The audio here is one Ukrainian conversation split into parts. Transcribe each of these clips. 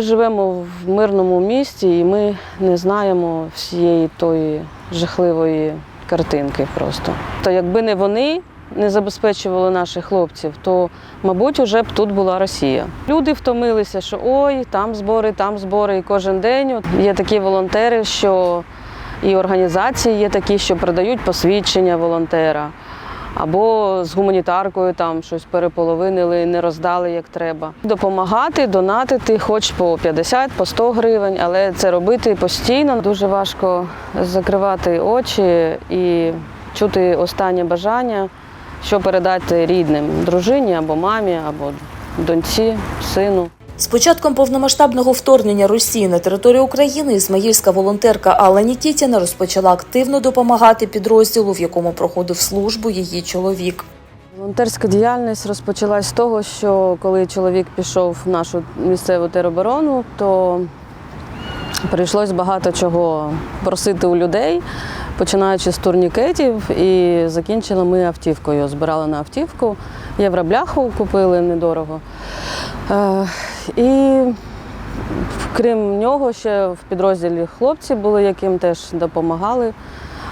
Ми живемо в мирному місті і ми не знаємо всієї тої жахливої картинки просто. То якби не вони не забезпечували наших хлопців, то, мабуть, уже б тут була Росія. Люди втомилися, що ой, там збори, там збори, і кожен день. Є такі волонтери, що і організації є такі, що продають посвідчення волонтера. Або з гуманітаркою там щось переполовинили, не роздали як треба. Допомагати, донатити, хоч по 50, по 100 гривень, але це робити постійно. Дуже важко закривати очі і чути останнє бажання, що передати рідним дружині або мамі, або доньці, сину. З початком повномасштабного вторгнення Росії на територію України ізмаїльська волонтерка Алла Нікітіна розпочала активно допомагати підрозділу, в якому проходив службу її чоловік. Волонтерська діяльність розпочалась з того, що коли чоловік пішов в нашу місцеву тероборону, то прийшлось багато чого просити у людей, починаючи з турнікетів, і закінчили ми автівкою. Збирали на автівку, євробляху купили недорого. Е, І крім нього, ще в підрозділі хлопці були, яким теж допомагали.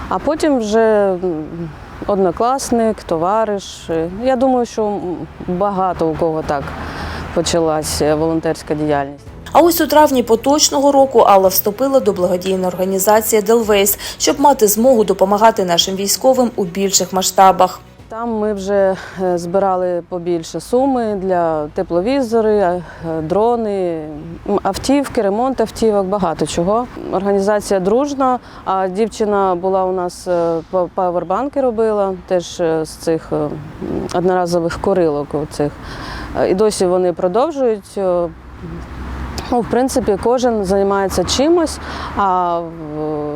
А потім вже однокласник, товариш. Я думаю, що багато у кого так почалася волонтерська діяльність. А ось у травні поточного року Алла вступила до благодійної організації Делвейс, щоб мати змогу допомагати нашим військовим у більших масштабах. Там ми вже е, збирали побільше суми для тепловізори, е, дрони, автівки, ремонт автівок, багато чого. Організація дружна, а дівчина була у нас е, павербанки робила, теж з цих одноразових курилок. Цих. І досі вони продовжують. Ну, в принципі, кожен займається чимось, а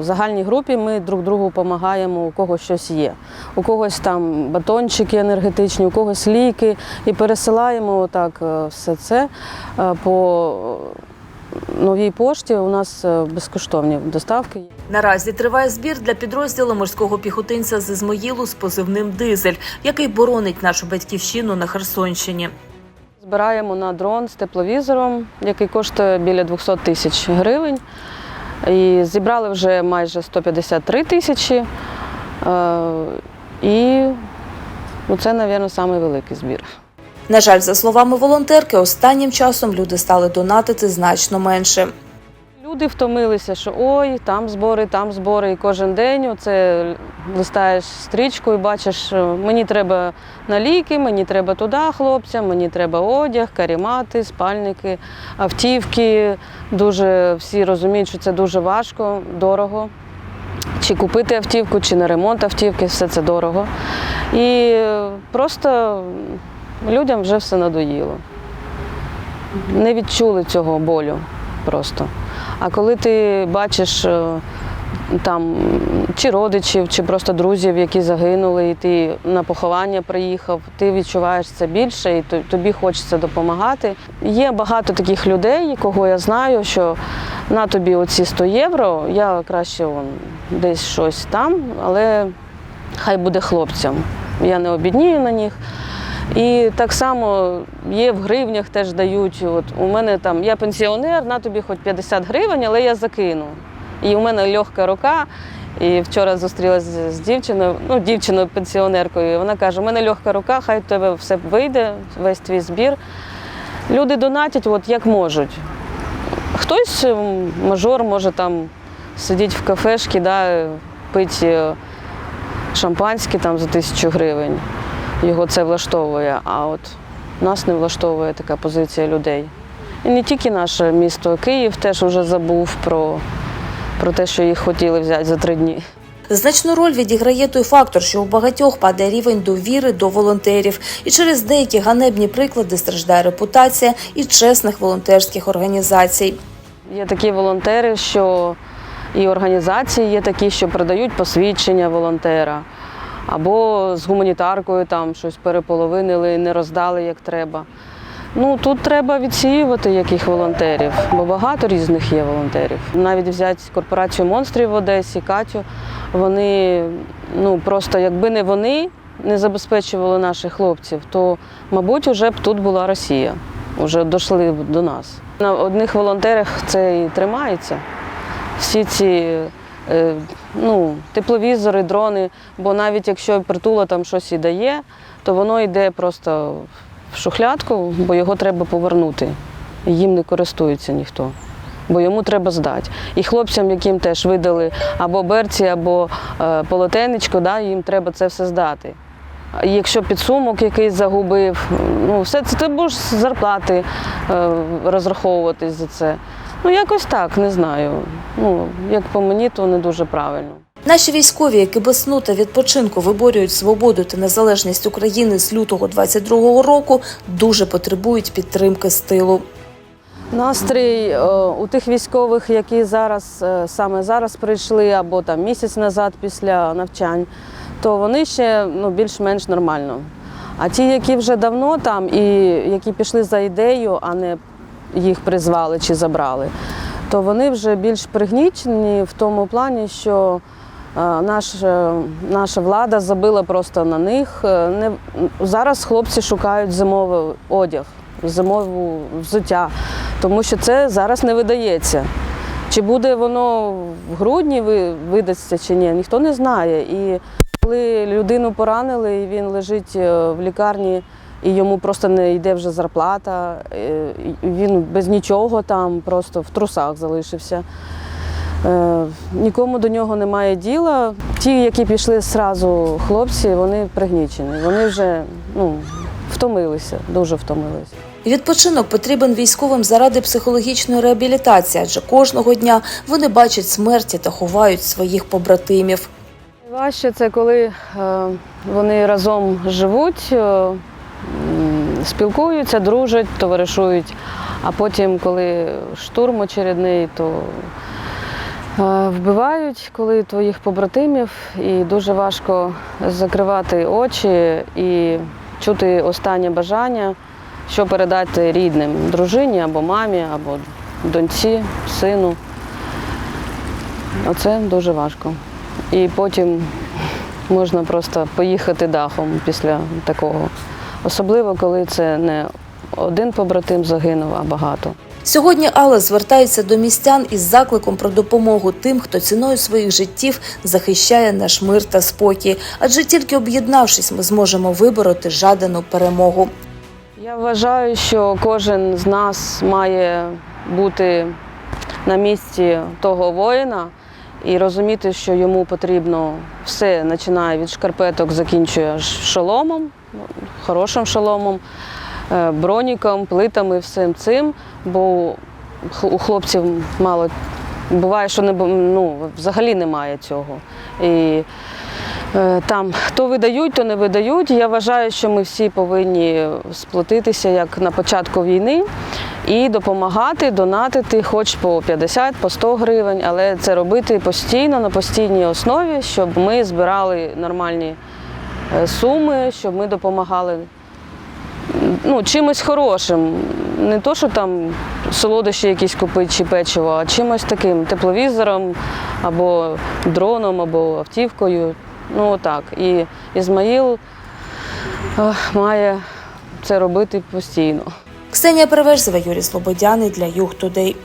в загальній групі ми друг другу допомагаємо, у кого щось є. У когось там батончики енергетичні, у когось ліки. І пересилаємо отак е, все це е, по новій пошті. У нас е, безкоштовні доставки. Наразі триває збір для підрозділу морського піхотинця з Ізмаїлу з позивним Дизель, який боронить нашу батьківщину на Херсонщині. Збираємо на дрон з тепловізором, який коштує біля 200 тисяч гривень. І зібрали вже майже 153 тисячі. Е, І ну, це, мабуть, найвеликий збір. На жаль, за словами волонтерки, останнім часом люди стали донатити значно менше. Люди втомилися, що ой, там збори, там збори. І кожен день оце листаєш стрічку і бачиш, е, мені треба на ліки, мені треба туди хлопцям, мені треба одяг, карімати, спальники, автівки. Дуже всі розуміють, що це дуже важко, дорого. Чи купити автівку, чи на ремонт автівки, все це дорого. І е, просто людям вже все надоїло. Не відчули цього болю просто. А коли ти бачиш е, там чи родичів, чи просто друзів, які загинули, і ти на поховання приїхав, ти відчуваєш це більше, і тобі хочеться допомагати. Є багато таких людей, кого я знаю, що на тобі оці 100 євро, я краще вон, десь щось там, але хай буде хлопцям. Я не обіднію на них. І так само є в гривнях теж дають. От у мене там я пенсіонер, на тобі хоч 50 гривень, але я закину. І у мене легка рука. І вчора зустрілася з, дівчиною, ну, дівчиною пенсіонеркою. і Вона каже: у мене легка рука, хай в тебе все вийде, весь твій збір. Люди донатять от як можуть. Хтось мажор може там сидіти в кафешці, да, пити шампанське там за тисячу гривень. Його це влаштовує, а от нас не влаштовує така позиція людей. І не тільки наше місто, Київ теж вже забув про, про те, що їх хотіли взяти за три дні. Значну роль відіграє той фактор, що у багатьох падає рівень довіри до волонтерів, і через деякі ганебні приклади страждає репутація і чесних волонтерських організацій. Є такі волонтери, що і організації є такі, що продають посвідчення волонтера, або з гуманітаркою там щось переполовинили, не роздали як треба. Ну тут треба відсіювати яких волонтерів, бо багато різних є волонтерів. Навіть взяти корпорацію монстрів в Одесі, Катю. Вони ну просто якби не вони не забезпечували наших хлопців, то мабуть уже б тут була Росія. вже дійшли б до нас. На одних волонтерах це і тримається. Всі ці ну, тепловізори, дрони, бо навіть якщо притула там щось і дає, то воно йде просто в шухлядку, бо його треба повернути. Їм не користується ніхто, бо йому треба здати. І хлопцям, яким теж видали або берці, або е, полотенечко, да, їм треба це все здати. Якщо підсумок якийсь загубив, ну все це ти будеш з зарплати е, розраховуватись за це. Ну якось так, не знаю. Ну, як по мені, то не дуже правильно. Наші військові, які без сну та відпочинку виборюють свободу та незалежність України з лютого 22-го року, дуже потребують підтримки з тилу. Настрій е, у тих військових, які зараз е, саме зараз прийшли, або там місяць назад після навчань, то вони ще ну, більш-менш нормально. А ті, які вже давно там і які пішли за ідею, а не їх призвали чи забрали, то вони вже більш пригнічені в тому плані, що е, наш, е, наша влада забила просто на них. Е, Не, зараз хлопці шукають зимовий одяг, зимову взуття, тому що це зараз не видається. Чи буде воно в грудні ви- видасться чи ні, ніхто не знає. І коли людину поранили, і він лежить е, в лікарні, і йому просто не йде вже зарплата, е, він без нічого там, просто в трусах залишився. Е, Нікому до нього немає діла. Ті, які пішли зразу хлопці, вони пригнічені. Вони вже ну, втомилися, дуже втомилися. Відпочинок потрібен військовим заради психологічної реабілітації, адже кожного дня вони бачать смерті та ховають своїх побратимів. Важче це коли е, вони разом живуть, е, спілкуються, дружать, товаришують. А потім, коли штурм очередний, то е, вбивають, коли твоїх побратимів, і дуже важко закривати очі і чути останнє бажання, що передати рідним, дружині або мамі, або доньці, сину. Оце дуже важко. І потім можна просто поїхати дахом після такого. Особливо, коли це не один побратим загинув, а багато. Сьогодні Алла звертається до містян із закликом про допомогу тим, хто ціною своїх життів захищає наш мир та спокій. Адже тільки об'єднавшись, ми зможемо вибороти жадану перемогу. Я вважаю, що кожен з нас має бути на місці того воїна і розуміти, що йому потрібно все, починає від шкарпеток, закінчує шоломом, хорошим шоломом, е, броніком, плитами, всім цим, бо у хлопців мало буває, що не ну, взагалі немає цього. І Е, Там то видають, то не видають. Я вважаю, що ми всі повинні сплотитися як на початку війни і допомагати, донатити, хоч по 50, по 100 гривень, але це робити постійно, на постійній основі, щоб ми збирали нормальні е, суми, щоб ми допомагали ну, чимось хорошим. Не то, що там солодощі якісь купити чи печиво, а чимось таким тепловізором або дроном, або автівкою. Ну так. І Ізмаїл має це робити постійно. Ксенія Переверзева, Юрій Слободяний для Юг Тудей.